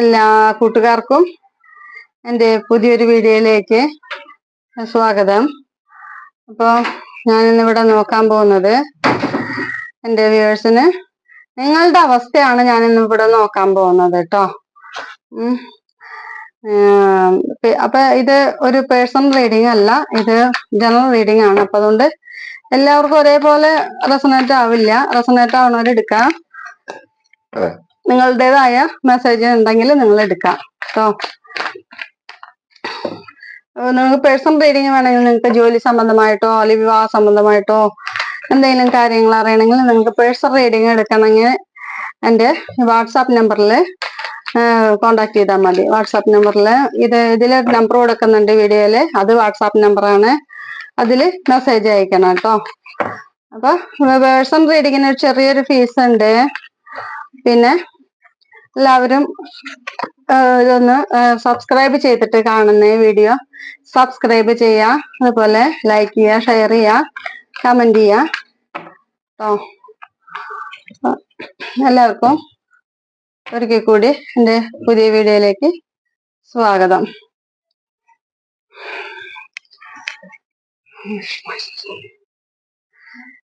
എല്ലാ കൂട്ടുകാർക്കും എന്റെ പുതിയൊരു വീഡിയോയിലേക്ക് സ്വാഗതം. അപ്പോൾ ഞാനിന്നിവിടെ നോക്കാൻ പോകുന്നത് എന്റെ വ്യൂവേഴ്സിന് നിങ്ങളുടെ അവസ്ഥയാണ് ഞാനിന്നിവിടെ നോക്കാൻ പോകുന്നത് കേട്ടോ. അപ്പൊ ഇത് ഒരു പേഴ്സണൽ റീഡിംഗ് അല്ല ഇത് ജനറൽ റീഡിംഗ് ആണ്. അപ്പൊ അതുകൊണ്ട് എല്ലാവർക്കും ഒരേപോലെ റെസണേറ്റ് ആവില്ല. റെസണേറ്റ് ആവണവർ എടുക്കാം നിങ്ങളുടേതായ മെസ്സേജ് ഉണ്ടെങ്കിൽ നിങ്ങൾ എടുക്കാം കേട്ടോ നിങ്ങൾക്ക് പേഴ്സണൽ റീഡിംഗ് വേണമെങ്കിൽ നിങ്ങൾക്ക് ജോലി സംബന്ധമായിട്ടോ അല്ലെങ്കിൽ വിവാഹ സംബന്ധമായിട്ടോ എന്തെങ്കിലും കാര്യങ്ങൾ അറിയണമെങ്കിൽ നിങ്ങൾക്ക് പേഴ്സണൽ റീഡിംഗ് എടുക്കണമെങ്കിൽ എന്റെ വാട്സാപ്പ് നമ്പറിൽ കോണ്ടാക്ട് ചെയ്താൽ മതി. വാട്സാപ്പ് നമ്പറിൽ ഇത് ഇതിൽ നമ്പർ കൊടുക്കുന്നുണ്ട് വീഡിയോയിൽ അത് വാട്സാപ്പ് നമ്പറാണ് അതിൽ മെസ്സേജ് അയക്കണം കേട്ടോ അപ്പൊ പേഴ്സണൽ റീഡിങ്ങിന് ഒരു ചെറിയൊരു ഫീസ് ഉണ്ട്. പിന്നെ എല്ലാവരും ഇതൊന്ന് സബ്സ്ക്രൈബ് ചെയ്തിട്ട് കാണുന്ന വീഡിയോ സബ്സ്ക്രൈബ് ചെയ്യുക അതുപോലെ ലൈക്ക് ചെയ്യുക ഷെയർ ചെയ്യുക കമന്റ് ചെയ്യുക എല്ലാവർക്കും ഒരിക്കൽ കൂടി എന്റെ പുതിയ വീഡിയോയിലേക്ക് സ്വാഗതം.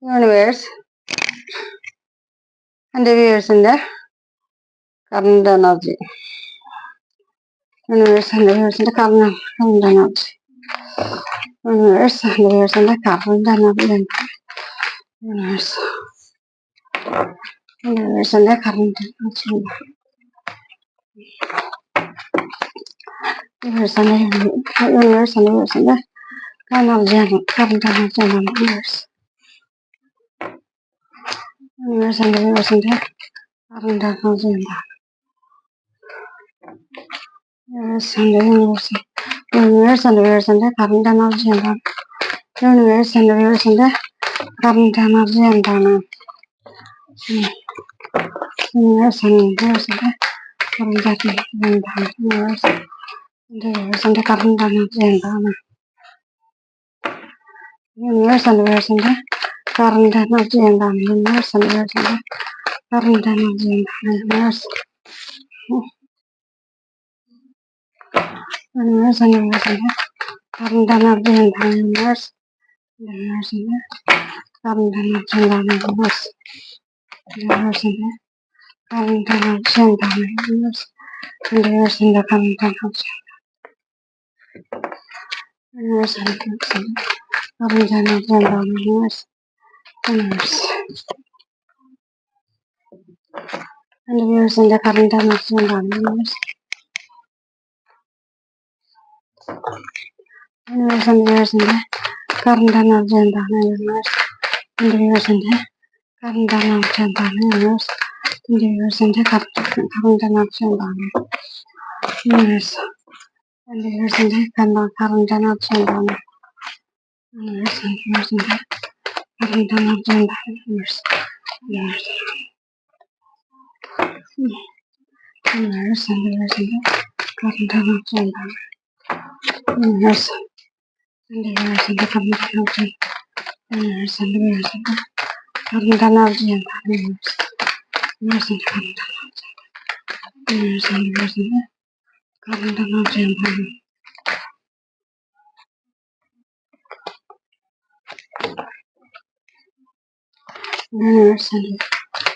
യൂണിവേഴ്സ് എന്റെ വ്യൂവേഴ്സിന്റെ കറണ്ട് എനർജി യൂണിവേഴ്സിന്റെ വ്യൂവേഴ്സിന്റെ കറണ്ട് കറണ്ട് എനർജി യൂണിവേഴ്സ് എന്റെ വ്യൂവേഴ്സിന്റെ കറണ്ട് എനർജി യൂണിവേഴ്സ് യൂണിവേഴ്സിന്റെ കറണ്ട് എനർജി യൂണിവേഴ്സിന്റെ യൂണിവേഴ്സിന്റെ യൂണിവേഴ്സിന്റെ എനർജിയാണ് കറണ്ട് എനർജിയാണ് യൂണിവേഴ്സ് യൂണിവേഴ്സിന്റെ യൂണിവേഴ്സിന്റെ കറണ്ട് എനർജി എന്താണ് യൂണിവേഴ്സിന്റെ യൂണിവേഴ്സ് യൂണിവേഴ്സിന്റെ യൂണിവേഴ്സിന്റെ കറണ്ട് എനർജി എന്താണ് യൂണിവേഴ്സിന്റെ യൂണിവേഴ്സിന്റെ കറണ്ട് എനർജി എന്താണ് യൂണിവേഴ്സിന്റെ യൂണിവേഴ്സിന്റെ കറണ്ട് എനർജി എന്താണ് യൂണിവേഴ്സിന്റെ കറണ്ട് എനർജി എന്താണ് യൂണിവേഴ്സിന്റെ യൂണിവേഴ്സിന്റെ കറണ്ട് എനർജി എന്താണ് യൂണിവേഴ്സിന്റെ യൂണിവേഴ്സിന്റെ കറണ്ട് എനർജി എന്താണ് യൂണിവേഴ്സ് യൂണിവേഴ്സിന്റെ യൂണിവേഴ്സിന്റെ കറണ്ട് എനർജി എന്താണ് യൂണിവേഴ്സ് യൂണിവേഴ്സിന്റെ കറണ്ട് എനർജി എന്താണ് യൂണിവേഴ്സ് യൂണിവേഴ്സിന്റെ കറണ്ട് എനർജി എന്താണ് യൂണിവേഴ്സ് യൂണിവേഴ്സിന്റെ കറണ്ട് എനർജി യൂണിവേഴ്സിന്റെ കറണ്ട് എനർജി എന്താണ് യൂണിവേഴ്സ് യൂണിവേഴ്സ് യൂണിവേഴ്സിന്റെ കറണ്ട് എനർജി എന്താണ് യൂണിവേഴ്സ് യൂണിവേഴ്സിന്റെ കറണ്ട് എനർജി എന്താണ് യൂണിവേഴ്സ് യൂണിവേഴ്സിന്റെ കറണ്ട് എനർജി എന്താണ് യൂണിവേഴ്സ് യൂണിവേഴ്സിന്റെ കറണ്ട് കറണ്ട് എനർജി എന്താണ് യൂണിവേഴ്സ് യൂണിവേഴ്സിന്റെ കറണ്ട് എനർജി എന്താണ് യൂണിവേഴ്സ് യൂണിവേഴ്സിന്റെ കറണ്ട് എനർജി എന്താണ് യൂണിവേഴ്സ് യൂണിവേഴ്സ് യൂണിവേഴ്സിന്റെ കറണ്ട് എനർജി എന്താണ് യൂണിവേഴ്സ് യൂണിവേഴ്സിന്റെ കറണ്ട് എനർജി യൂണിവേഴ്സ് യൂണിവേഴ്സിന്റെ കറണ്ട് എനർജി എന്താണ് യൂണിവേഴ്സ് യൂണിവേഴ്സിന്റെ കറണ്ട് എനർജി യൂണിവേഴ്സ് യൂണിവേഴ്സിന്റെ കറണ്ട് എനർജി എന്താണ് യൂണിവേഴ്സ്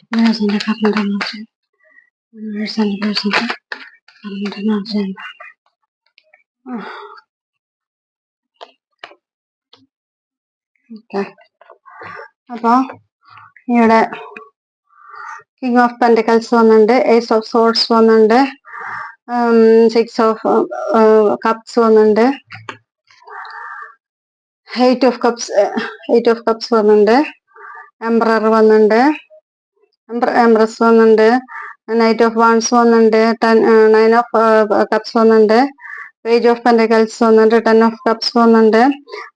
യൂണിവേഴ്സിന്റെ കറണ്ട് എനർജി യൂണിവേഴ്സ് യൂണിവേഴ്സിന്റെ കറണ്ട് എനർജി എന്താണ് ഓക്കെ. അപ്പൊ ഇവിടെ കിങ് ഓഫ് പെന്റക്കൽസ് വന്നിട്ടുണ്ട് ഏസ് ഓഫ് സോർട്സ് വന്നിട്ടുണ്ട് സിക്സ് ഓഫ് കപ്സ് വന്നിട്ടുണ്ട് eight of cups eight of cups വന്നിട്ടുണ്ട് എംബ്രർ വന്നിട്ടുണ്ട് എംബ്രസ് വന്നിട്ടുണ്ട് നൈറ്റ് ഓഫ് വാൺസ് വന്നിട്ടുണ്ട് ടെൻ നയൻ ഓഫ് കപ്സ് വന്നിട്ടുണ്ട് പേജ് ഓഫ് പെന്റക്കൽസ് വന്നിട്ടുണ്ട് ടെൻ ഓഫ് കപ്സ് വന്നിട്ടുണ്ട്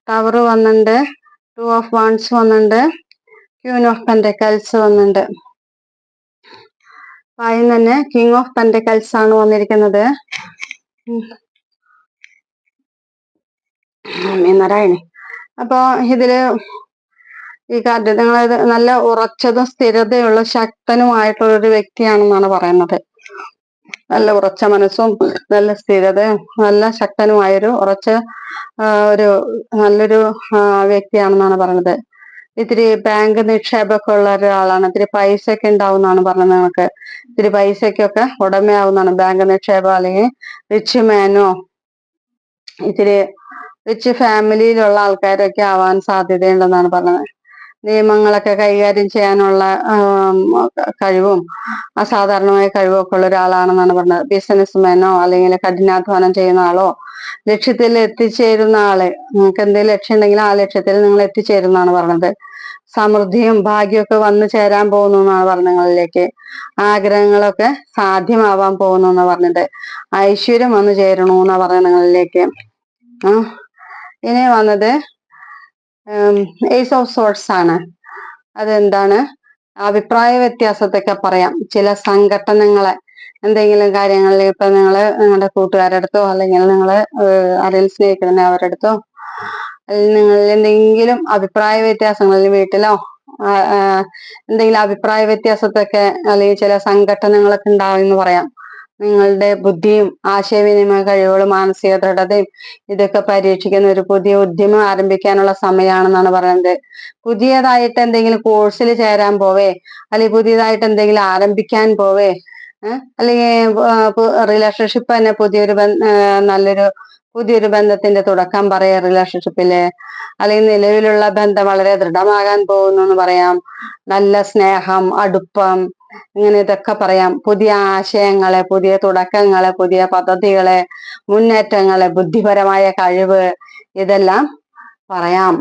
ടവർ വന്നിട്ടുണ്ട് ടു ഓഫ് വൺസ് വന്നിട്ടുണ്ട് ക്യൂൻ ഓഫ് പെൻഡക്കൽസ് വന്നിട്ടുണ്ട് അപ്പൊ തന്നെ കിങ് ഓഫ് പെൻഡക്കൽസ് ആണ് വന്നിരിക്കുന്നത്. മീനാരായണി അപ്പൊ ഇതിൽ ഈ കാർഡ് നല്ല ഉറച്ചതും സ്ഥിരതയുള്ള ശക്തനുമായിട്ടുള്ള ഒരു വ്യക്തിയാണെന്നാണ് പറയുന്നത്. നല്ല ഉറച്ച മനസ്സും നല്ല സ്ഥിരതയും നല്ല ശക്തനുമായൊരു ഉറച്ച ഒരു നല്ലൊരു വ്യക്തിയാണെന്നാണ് പറഞ്ഞത് ഇത്തിരി ബാങ്ക് നിക്ഷേപമൊക്കെ ഉള്ള ഒരാളാണ്. ഇത്തിരി പൈസ ഒക്കെ ഉണ്ടാവുന്നതാണ് പറഞ്ഞത് നിങ്ങൾക്ക് ഇത്തിരി പൈസക്കൊക്കെ ഉടമയാവുന്നതാണ് ബാങ്ക് നിക്ഷേപം അല്ലെങ്കിൽ റിച്ച് മാനോ ഇത്തിരി റിച്ച് ഫാമിലിയിലുള്ള ആൾക്കാരൊക്കെ ആവാൻ സാധ്യതയുണ്ടെന്നാണ് പറഞ്ഞത്. നിയമങ്ങളൊക്കെ കൈകാര്യം ചെയ്യാനുള്ള കഴിവും അസാധാരണമായ കഴിവൊക്കെ ഉള്ള ഒരാളാണെന്നാണ് പറഞ്ഞത്. ബിസിനസ്മാനോ അല്ലെങ്കിൽ കഠിനാധ്വാനം ചെയ്യുന്ന ആളോ ലക്ഷ്യത്തിൽ എത്തിച്ചേരുന്ന ആൾ നിങ്ങൾക്ക് എന്തെങ്കിലും ലക്ഷ്യം ഉണ്ടെങ്കിൽ ആ ലക്ഷ്യത്തിൽ നിങ്ങൾ എത്തിച്ചേരുന്നാണ് പറഞ്ഞത്. സമൃദ്ധിയും ഭാഗ്യമൊക്കെ വന്നു ചേരാൻ പോകുന്നു എന്നാണ് പറഞ്ഞത് നിങ്ങളിലേക്ക്. ആഗ്രഹങ്ങളൊക്കെ സാധ്യമാവാൻ പോകുന്നു എന്നാണ് പറഞ്ഞത്. ഐശ്വര്യം വന്നു ചേരണു എന്നാ പറഞ്ഞത് നിങ്ങളിലേക്ക്. ഇനി വന്നത് ഏസ് ഓഫ് സോർട്സ് ആണ്. അതെന്താണ്? അഭിപ്രായ വ്യത്യാസത്തൊക്കെ പറയാം. ചില സംഘടനകളെ എന്തെങ്കിലും കാര്യങ്ങളിൽ ഇപ്പൊ നിങ്ങൾ നിങ്ങളുടെ കൂട്ടുകാരുടെ അടുത്തോ അല്ലെങ്കിൽ നിങ്ങൾ അറിയൽ സ്നേഹിക്കുന്ന അവരുടെ അടുത്തോ അല്ലെങ്കിൽ നിങ്ങൾ എന്തെങ്കിലും അഭിപ്രായ വ്യത്യാസങ്ങളിൽ വീട്ടിലോ എന്തെങ്കിലും അഭിപ്രായ വ്യത്യാസത്തൊക്കെ അല്ലെങ്കിൽ ചില സംഘടനകളൊക്കെ ഉണ്ടാവും എന്ന് പറയാം. നിങ്ങളുടെ ബുദ്ധിയും ആശയവിനിമയ കഴിവുകളും മാനസിക ദൃഢതയും ഇതൊക്കെ പരീക്ഷിക്കുന്ന ഒരു പുതിയ ഉദ്യമം ആരംഭിക്കാനുള്ള സമയമാണെന്നാണ് പറയുന്നത്. പുതിയതായിട്ട് എന്തെങ്കിലും കോഴ്സിൽ ചേരാൻ പോവേ അല്ലെങ്കിൽ പുതിയതായിട്ട് എന്തെങ്കിലും ആരംഭിക്കാൻ പോവേ അല്ലെങ്കിൽ റിലേഷൻഷിപ്പ് തന്നെ പുതിയൊരു നല്ലൊരു പുതിയൊരു ബന്ധത്തിന്റെ തുടക്കം പറയാ റിലേഷൻഷിപ്പിൽ അല്ലെങ്കിൽ നിലവിലുള്ള ബന്ധം വളരെ ദൃഢമാകാൻ പോകുന്നു എന്ന് പറയാം. നല്ല സ്നേഹം അടുപ്പം ഇങ്ങനെ ഇതൊക്കെ പറയാം. പുതിയ ആശയങ്ങളെ പുതിയ തുടക്കങ്ങളെ പുതിയ പദ്ധതികളെ മുന്നേറ്റങ്ങളെ ബുദ്ധിപരമായ കഴിവ് ഇതെല്ലാം പറയാം.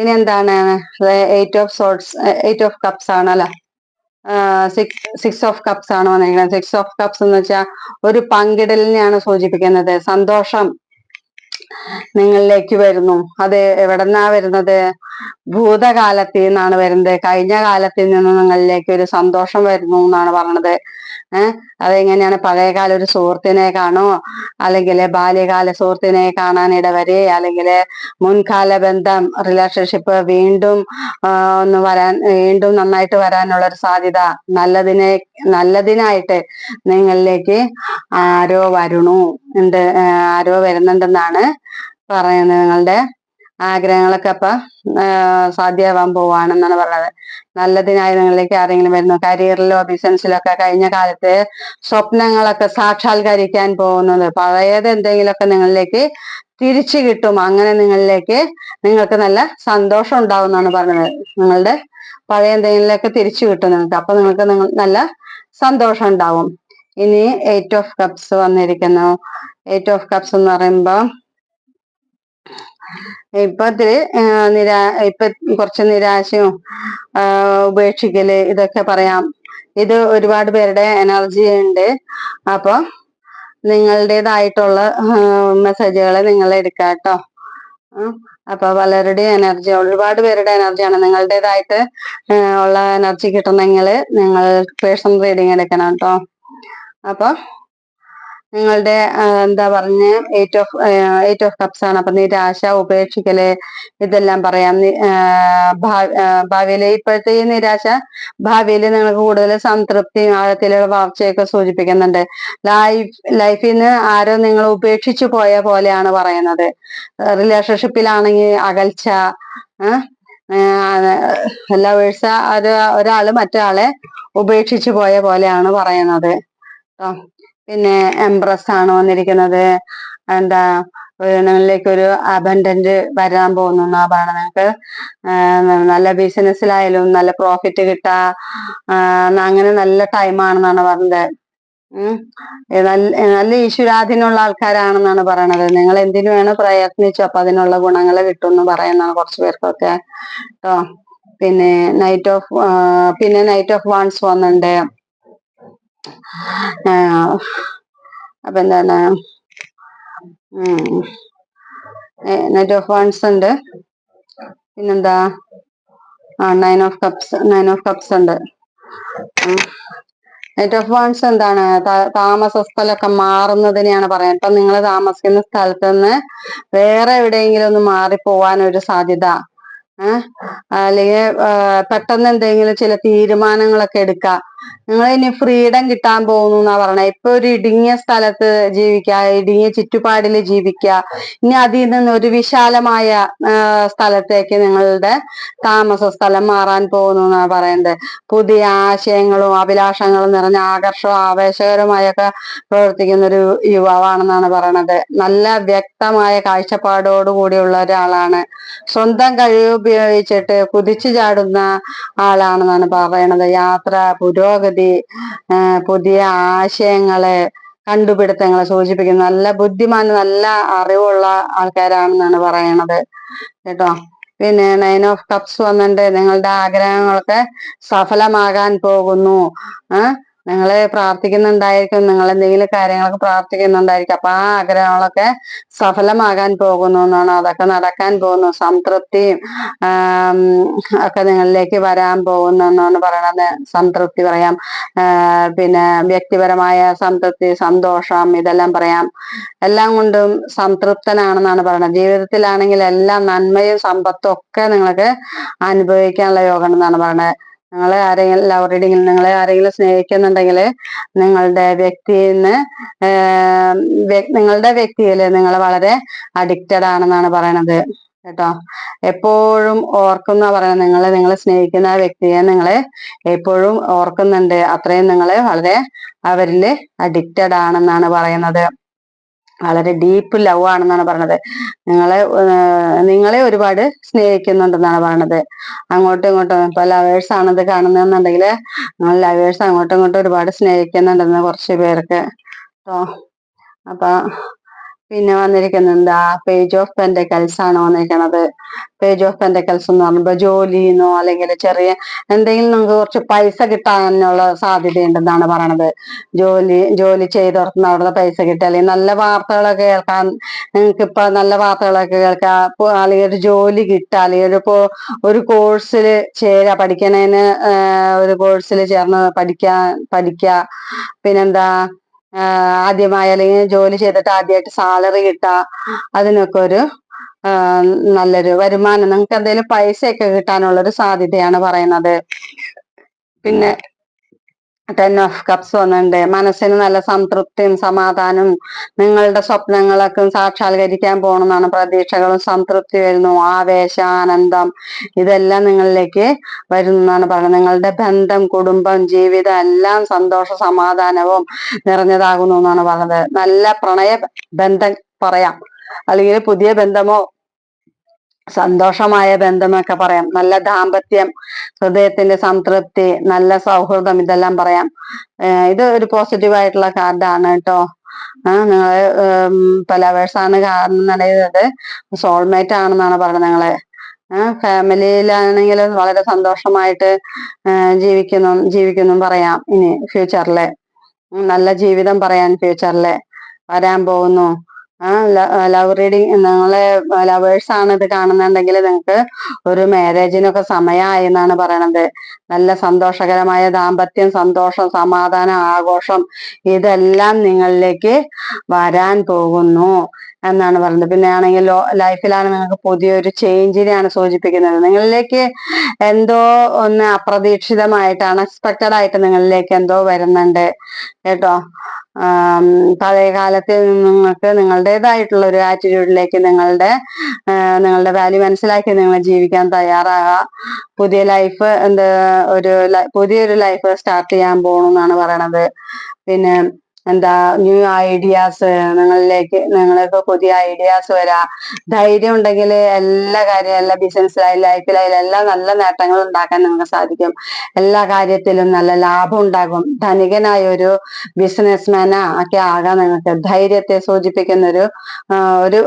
ഇനി എന്താണ്? Eight of swords eight of cups ആണല്ലോ. സിക്സ് സിക്സ് ഓഫ് കപ്സ് ആണ് വന്നിരിക്കുന്നത്. സിക്സ് ഓഫ് കപ്സ് എന്ന് വെച്ചാൽ ഒരു പങ്കിടലിനെയാണ് സൂചിപ്പിക്കുന്നത്. സന്തോഷം. നിങ്ങളിലേക്ക് വരുന്നു. അത് എവിടെന്നാ വരുന്നത്? ഭൂതകാലത്തിൽ നിന്നാണ് വരുന്നത്. കഴിഞ്ഞ കാലത്തിൽ നിന്ന് നിങ്ങളിലേക്ക് ഒരു സന്തോഷം വരുന്നു എന്നാണ് പറഞ്ഞത്. ഏഹ് അതെങ്ങനെയാണ്? പഴയകാല ഒരു സുഹൃത്തിനെ കാണോ? അല്ലെങ്കിൽ ബാല്യകാല സുഹൃത്തിനെ കാണാൻ ഇടവരെ? അല്ലെങ്കിൽ മുൻകാല ബന്ധം റിലേഷൻഷിപ്പ് വീണ്ടും ഒന്ന് വരാൻ വീണ്ടും നന്നായിട്ട് വരാനുള്ള ഒരു സാധ്യത നല്ലതിനെ നല്ലതിനായിട്ട് നിങ്ങളിലേക്ക് ആരോ വരണു. ഉണ്ട് ആരോ വരുന്നുണ്ടെന്നാണ് പറയുന്നത് നിങ്ങളുടെ ആഗ്രഹങ്ങളൊക്കെ അപ്പൊ സാധ്യമാവാൻ പോവാണെന്നാണ് പറഞ്ഞത്. നല്ലതിനായി നിങ്ങളിലേക്ക് ആരെങ്കിലും വരുന്നു? കരിയറിലോ ബിസിനസ്സിലോ ഒക്കെ കഴിഞ്ഞ കാലത്ത് സ്വപ്നങ്ങളൊക്കെ സാക്ഷാത്കരിക്കാൻ പോകുന്നത്. പഴയത് എന്തെങ്കിലുമൊക്കെ നിങ്ങളിലേക്ക് തിരിച്ചു കിട്ടും. അങ്ങനെ നിങ്ങളിലേക്ക് നിങ്ങൾക്ക് നല്ല സന്തോഷം ഉണ്ടാവും എന്നാണ് പറഞ്ഞത്. നിങ്ങളുടെ പഴയ എന്തെങ്കിലുമൊക്കെ തിരിച്ചു കിട്ടും നിങ്ങൾക്ക്. അപ്പൊ നിങ്ങൾക്ക് നിങ്ങൾ നല്ല സന്തോഷം ഉണ്ടാവും. ഇനി എയ്റ്റ് ഓഫ് കപ്സ് വന്നിരിക്കുന്നു. എയ്റ്റ് ഓഫ് കപ്സ് എന്ന് പറയുമ്പോ ഇപ്പൊ അതിൽ നിരാ ഇപ്പൊ കുറച്ച് നിരാശയും ഉപേക്ഷിക്കൽ ഇതൊക്കെ പറയാം. ഇത് ഒരുപാട് പേരുടെ എനർജി ഉണ്ട്. അപ്പൊ നിങ്ങളുടേതായിട്ടുള്ള മെസ്സേജുകളെ നിങ്ങൾ എടുക്കുക കേട്ടോ അപ്പൊ പലരുടെയും എനർജി ഒരുപാട് പേരുടെ എനർജിയാണ് നിങ്ങളുടേതായിട്ട് ഉള്ള എനർജി കിട്ടണമെങ്കിൽ നിങ്ങൾ പേഴ്സണൽ റീഡിങ് എടുക്കണം കേട്ടോ അപ്പൊ നിങ്ങളുടെ എന്താ പറഞ്ഞ eight of eight of cups ആണ്. അപ്പൊ നിരാശ ഉപേക്ഷിക്കൽ ഇതെല്ലാം പറയാം. ഭാവിയിലെ ഇപ്പോഴത്തെ ഈ നിരാശ ഭാവിയിൽ നിങ്ങൾക്ക് കൂടുതൽ സംതൃപ്തി ആഴത്തിലുള്ള വളർച്ചയൊക്കെ സൂചിപ്പിക്കുന്നുണ്ട്. ലൈഫ് ലൈഫിൽ നിന്ന് ആരോ നിങ്ങൾ ഉപേക്ഷിച്ചു പോയ പോലെയാണ് പറയുന്നത്. റിലേഷൻഷിപ്പിലാണെങ്കിൽ അകൽച്ച ലവേഴ്സ ഒരു ഒരാൾ മറ്റൊരാളെ ഉപേക്ഷിച്ചു പോയ പോലെയാണ് പറയുന്നത്. പിന്നെ എംപ്രസ് ആണ് വന്നിരിക്കുന്നത്. എന്താ നിങ്ങളിലേക്ക് ഒരു അബൻഡന്റ് വരാൻ പോകുന്നു നിങ്ങൾക്ക് നല്ല ബിസിനസ്സിലായാലും നല്ല പ്രോഫിറ്റ് കിട്ടാ ആ, അങ്ങനെ നല്ല ടൈം ആണെന്നാണ് പറഞ്ഞത്. നല്ല ഈശ്വരാധീനുള്ള ആൾക്കാരാണെന്നാണ് പറയണത്. നിങ്ങൾ എന്തിനു വേണം പ്രയത്നിച്ചു അപ്പൊ അതിനുള്ള ഗുണങ്ങൾ കിട്ടും എന്ന് പറയുന്നതാണ് കുറച്ചു പേർക്കൊക്കെ. കേട്ടോ പിന്നെ നൈറ്റ് ഓഫ് പിന്നെ നൈറ്റ് ഓഫ് വാൺസ് വന്നിട്ടുണ്ട് ആ, അപ്പൊ എന്താണ്? നൈറ്റ് ഓഫ് വൺസ് ഉണ്ട്. പിന്നെന്താ? Nine of cups nine of cups ഉണ്ട്. നൈറ്റ് ഓഫ് വൺസ് എന്താണ്? താമസ സ്ഥലമൊക്കെ മാറുന്നതിനെയാണ് പറയുന്നത്. ഇപ്പൊ നിങ്ങൾ താമസിക്കുന്ന സ്ഥലത്ത് നിന്ന് വേറെ എവിടെയെങ്കിലും ഒന്ന് മാറിപ്പോവാൻ ഒരു സാധ്യത അല്ലെങ്കിൽ പെട്ടെന്ന് എന്തെങ്കിലും ചില തീരുമാനങ്ങളൊക്കെ എടുക്കുക നിങ്ങൾ ഇനി ഫ്രീഡം കിട്ടാൻ പോകുന്നു എന്നാ പറഞ്ഞ. ഇപ്പൊ ഒരു ഇടുങ്ങിയ സ്ഥലത്ത് ജീവിക്ക ഇടുങ്ങിയ ചുറ്റുപാടിൽ ജീവിക്കുക ഇനി അതിൽ നിന്ന് ഒരു വിശാലമായ സ്ഥലത്തേക്ക് നിങ്ങളുടെ താമസ സ്ഥലം മാറാൻ പോകുന്നു എന്നാ പറയുന്നത് പുതിയ ആശയങ്ങളും അഭിലാഷങ്ങളും നിറഞ്ഞ ആകർഷവും ആവേശകരമായൊക്കെ പ്രവർത്തിക്കുന്ന ഒരു യുവാവാണെന്നാണ് പറയണത്. നല്ല വ്യക്തമായ കാഴ്ചപ്പാടോട് കൂടിയുള്ള ഒരാളാണ്. സ്വന്തം കഴിവ് ഉപയോഗിച്ചിട്ട് കുതിച്ചു ചാടുന്ന ആളാണെന്നാണ് പറയണത്. യാത്ര പുരോഗതി പുതിയ ആശയങ്ങൾ കണ്ടുപിടുത്തങ്ങളെ സൂചിപ്പിക്കുന്ന. നല്ല ബുദ്ധിമാൻ നല്ല അറിവുള്ള ആൾക്കാരാണെന്നാണ് പറയണത്. കേട്ടോ? പിന്നെ നയൻ ഓഫ് കപ്സ് വന്നിട്ട് നിങ്ങളുടെ ആഗ്രഹങ്ങളൊക്കെ സഫലമാകാൻ പോകുന്നു. ആ നിങ്ങൾ പ്രാർത്ഥിക്കുന്നുണ്ടായിരിക്കും നിങ്ങൾ എന്തെങ്കിലും കാര്യങ്ങളൊക്കെ പ്രാർത്ഥിക്കുന്നുണ്ടായിരിക്കും. അപ്പൊ ആ ആഗ്രഹങ്ങളൊക്കെ സഫലമാകാൻ പോകുന്നു എന്നാണ് അതൊക്കെ നടക്കാൻ പോകുന്നു. സംതൃപ്തിയും ഒക്കെ നിങ്ങളിലേക്ക് വരാൻ പോകുന്നു എന്നാണ് പറയണത്. സംതൃപ്തി പറയാം. പിന്നെ വ്യക്തിപരമായ സംതൃപ്തി സന്തോഷം ഇതെല്ലാം പറയാം. എല്ലാം കൊണ്ടും സംതൃപ്തനാണെന്നാണ് പറയുന്നത് ജീവിതത്തിലാണെങ്കിൽ എല്ലാ നന്മയും സമ്പത്തും ഒക്കെ നിങ്ങൾക്ക് അനുഭവിക്കാനുള്ള യോഗം എന്നാണ് പറയുന്നത് നിങ്ങളെ ആരെങ്കിലും ലവ് റീഡിങ്ങിൽ നിങ്ങളെ ആരെങ്കിലും സ്നേഹിക്കുന്നുണ്ടെങ്കിൽ നിങ്ങളുടെ വ്യക്തിയിൽ നിന്ന് നിങ്ങളുടെ വ്യക്തിയിൽ നിങ്ങൾ വളരെ അഡിക്റ്റഡ് ആണെന്നാണ് പറയണത് കേട്ടോ? എപ്പോഴും ഓർക്കുന്ന പറയുന്നത് നിങ്ങൾ നിങ്ങൾ സ്നേഹിക്കുന്ന വ്യക്തിയെ നിങ്ങൾ എപ്പോഴും ഓർക്കുന്നുണ്ട്. അത്രയും നിങ്ങൾ വളരെ അവരിൽ അഡിക്റ്റഡ് ആണെന്നാണ് പറയുന്നത്. വളരെ ഡീപ്പ് ലവ് ആണെന്നാണ് പറഞ്ഞത് നിങ്ങളെ നിങ്ങളെ ഒരുപാട് സ്നേഹിക്കുന്നുണ്ടെന്നാണ് പറഞ്ഞത് അങ്ങോട്ടും ഇങ്ങോട്ടും ഇപ്പൊ ലവേഴ്സ് ആണ് ഇത് നിങ്ങൾ ലവേഴ്സ് അങ്ങോട്ടും ഇങ്ങോട്ടും ഒരുപാട് സ്നേഹിക്കുന്നുണ്ടെന്ന് കുറച്ച് പേർക്ക്. അപ്പൊ പിന്നെ വന്നിരിക്കുന്നത് എന്താ പേജ് ഓഫ് പെൻഡക്കൽസ് ആണ് വന്നിരിക്കുന്നത് പേജ് ഓഫ് പെൻഡക്കൽസ് എന്ന് പറയുമ്പോൾ ജോലിന്നോ അല്ലെങ്കിൽ ചെറിയ എന്തെങ്കിലും നമുക്ക് കുറച്ച് പൈസ കിട്ടാനുള്ള സാധ്യതയുണ്ടെന്നാണ് പറയണത്. ജോലി ജോലി ചെയ്തോർത്തുന്ന അവിടുന്ന് പൈസ കിട്ടുക അല്ലെങ്കിൽ നല്ല വാർത്തകളൊക്കെ കേൾക്കാൻ നിങ്ങൾക്ക് ഇപ്പൊ നല്ല വാർത്തകളൊക്കെ കേൾക്കാം അല്ലെങ്കിൽ ഒരു ജോലി കിട്ടുക അല്ലെങ്കിൽ ഒരു ഒരു കോഴ്സിൽ ചേരുക പഠിക്കണേന് ആഹ് ഒരു കോഴ്സിൽ ചേർന്ന് പഠിക്കാൻ പഠിക്കുക. പിന്നെന്താ ആദ്യമായി അല്ലെങ്കിൽ ജോലി ചെയ്തിട്ട് ആദ്യമായിട്ട് സാലറി കിട്ടുക അതിനൊക്കെ ഒരു നല്ലൊരു വരുമാനം. നിങ്ങൾക്ക് എന്തെങ്കിലും പൈസയൊക്കെ കിട്ടാനുള്ള ഒരു സാധ്യതയാണ് പറയുന്നത്. പിന്നെ ടെൻ ഓഫ് കപ്സ് വന്നിട്ടുണ്ട് മനസ്സിന് നല്ല സംതൃപ്തിയും സമാധാനവും നിങ്ങളുടെ സ്വപ്നങ്ങളൊക്കെ സാക്ഷാത്കരിക്കാൻ പോകണമെന്നാണ് പ്രതീക്ഷകളും സംതൃപ്തി വരുന്നു. ആവേശം ആനന്ദം ഇതെല്ലാം നിങ്ങളിലേക്ക് വരുന്നതാണ് പറയുന്നത് നിങ്ങളുടെ ബന്ധം കുടുംബം ജീവിതം എല്ലാം സന്തോഷ സമാധാനവും നിറഞ്ഞതാകുന്നു എന്നാണ് പറഞ്ഞത്. നല്ല പ്രണയ ബന്ധം പറയാം. അല്ലെങ്കിൽ പുതിയ ബന്ധമോ സന്തോഷമായ ബന്ധമൊക്കെ പറയാം. നല്ല ദാമ്പത്യം ഹൃദയത്തിന്റെ സംതൃപ്തി നല്ല സൗഹൃദം ഇതെല്ലാം പറയാം. ഇത് ഒരു പോസിറ്റീവ് ആയിട്ടുള്ള കാർഡാണ് കേട്ടോ ഇപ്പൊ കാരണം ആണ് കാണുന്നത് സോൾമേറ്റ് ആണെന്നാണ് പറഞ്ഞത് നിങ്ങൾ. ഫാമിലിയിലാണെങ്കിൽ വളരെ സന്തോഷമായിട്ട് ജീവിക്കുന്നു ജീവിക്കുന്നു പറയാം ഇനി ഫ്യൂച്ചറിൽ നല്ല ജീവിതം പറയാൻ ഫ്യൂച്ചറിൽ വരാൻ പോകുന്നു. ആ ലവ് റീഡിങ് നിങ്ങളെ ലവേഴ്സ് ആണ് ഇത് കാണുന്നുണ്ടെങ്കിൽ നിങ്ങൾക്ക് ഒരു മാരേജിനൊക്കെ സമയമായി എന്നാണ് പറയണത്. നല്ല സന്തോഷകരമായ ദാമ്പത്യം സന്തോഷം സമാധാനം ആഘോഷം ഇതെല്ലാം നിങ്ങളിലേക്ക് വരാൻ പോകുന്നു എന്നാണ് പറയുന്നത്. പിന്നെ ആണെങ്കിൽ ലൈഫിലാണ് നിങ്ങൾക്ക് പുതിയൊരു ചേഞ്ചിനെയാണ് സൂചിപ്പിക്കുന്നത്. നിങ്ങളിലേക്ക് എന്തോ ഒന്ന് അപ്രതീക്ഷിതമായിട്ട് അൺഎക്സ്പെക്റ്റഡ് ആയിട്ട് നിങ്ങളിലേക്ക് എന്തോ വരുന്നുണ്ട്. കേട്ടോ? പഴയ കാലത്തിൽ നിങ്ങൾക്ക് നിങ്ങളുടേതായിട്ടുള്ള ഒരു ആറ്റിറ്റ്യൂഡിലേക്ക് നിങ്ങളുടെ നിങ്ങളുടെ വാല്യൂ മനസ്സിലാക്കി നിങ്ങൾ ജീവിക്കാൻ തയ്യാറാകുക പുതിയ ലൈഫ് എന്താ ഒരു പുതിയൊരു ലൈഫ് സ്റ്റാർട്ട് ചെയ്യാൻ പോകണമെന്നാണ് പറയണത്. പിന്നെ എന്താ ന്യൂ ഐഡിയാസ് നിങ്ങളിലേക്ക് നിങ്ങൾക്ക് പുതിയ ഐഡിയാസ് വരാ. ധൈര്യം ഉണ്ടെങ്കിൽ എല്ലാ കാര്യം എല്ലാ ബിസിനസ്സിലായാലും ലൈഫിലായാലും എല്ലാ നല്ല നേട്ടങ്ങൾ ഉണ്ടാക്കാൻ നിങ്ങൾക്ക് സാധിക്കും. എല്ലാ കാര്യത്തിലും നല്ല ലാഭം ഉണ്ടാകും. ധനികനായ ഒരു ബിസിനസ്മാനാ ഒക്കെ ആകാൻ നിങ്ങൾക്ക്. ധൈര്യത്തെ സൂചിപ്പിക്കുന്ന ഒരു ഒരു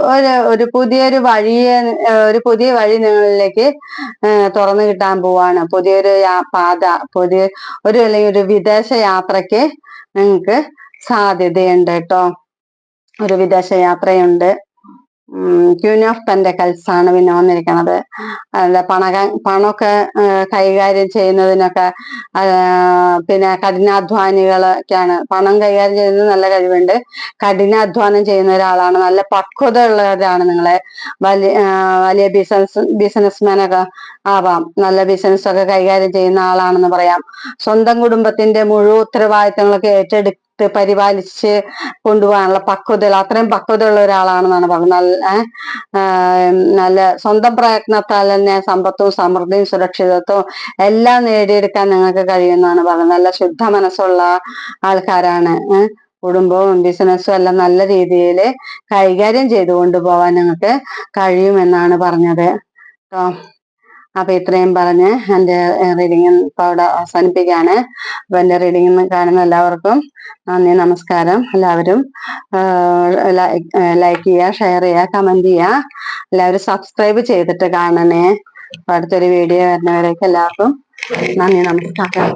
ഒരു പുതിയൊരു വഴിയെ ഒരു പുതിയ വഴി നിങ്ങളിലേക്ക് തുറന്നു കിട്ടാൻ പോവാണ്. പുതിയൊരു പാത പുതിയ ഒരു അല്ലെങ്കിൽ ഒരു വിദേശ യാത്രയ്ക്ക് നിങ്ങൾക്ക് സാധ്യതയുണ്ട് കേട്ടോ ഒരു വിദേശ യാത്രയുണ്ട് ക്യൂൻ ഓഫ് പെൻഡക്കൽസ് ആണ് പിന്നെ വന്നിരിക്കുന്നത് അല്ല പണ പണമൊക്കെ കൈകാര്യം ചെയ്യുന്നതിനൊക്കെ പിന്നെ കഠിനാധ്വാനികളൊക്കെയാണ്. പണം കൈകാര്യം ചെയ്യുന്നത് നല്ല കഴിവുണ്ട്. കഠിനാധ്വാനം ചെയ്യുന്ന ഒരാളാണ്. നല്ല പക്വത ഉള്ളവരാണ് നിങ്ങളെ വലിയ വലിയ ബിസിനസ് ബിസിനസ്മാനൊക്കെ ആവാം. നല്ല ബിസിനസ് ഒക്കെ കൈകാര്യം ചെയ്യുന്ന ആളാണെന്ന് പറയാം. സ്വന്തം കുടുംബത്തിന്റെ മുഴുവൻ ഉത്തരവാദിത്തങ്ങളൊക്കെ ഏറ്റെടുത്ത് പരിപാലിച്ച് കൊണ്ടുപോകാനുള്ള പക്വത അത്രയും പക്വത ഉള്ള ഒരാളാണെന്നാണ് പറഞ്ഞത്. നല്ല നല്ല സ്വന്തം പ്രയത്നത്താൽ തന്നെ സമ്പത്തും സമൃദ്ധിയും സുരക്ഷിതത്വവും എല്ലാം നേടിയെടുക്കാൻ നിങ്ങൾക്ക് കഴിയുമെന്നാണ് പറഞ്ഞത്. നല്ല ശുദ്ധ മനസ്സുള്ള ആൾക്കാരാണ്. കുടുംബവും ബിസിനസ്സും എല്ലാം നല്ല രീതിയിൽ കൈകാര്യം ചെയ്തു കൊണ്ടുപോകാൻ നിങ്ങൾക്ക് കഴിയുമെന്നാണ് പറഞ്ഞത്. കേട്ടോ അപ്പൊ ഇത്രയും പറഞ്ഞ് എന്റെ റീഡിങ് ഇപ്പൊ അവിടെ അവസാനിപ്പിക്കുകയാണ് അപ്പൊ എന്റെ റീഡിങ് കാണുന്ന എല്ലാവർക്കും നന്ദി നമസ്കാരം. എല്ലാവരും ലൈക്ക് ചെയ്യുക ഷെയർ ചെയ്യുക കമന്റ് ചെയ്യുക. എല്ലാവരും സബ്സ്ക്രൈബ് ചെയ്തിട്ട് കാണണേ. അടുത്തൊരു വീഡിയോ വരുന്നവരേക്ക് എല്ലാവർക്കും നന്ദി നമസ്കാരം.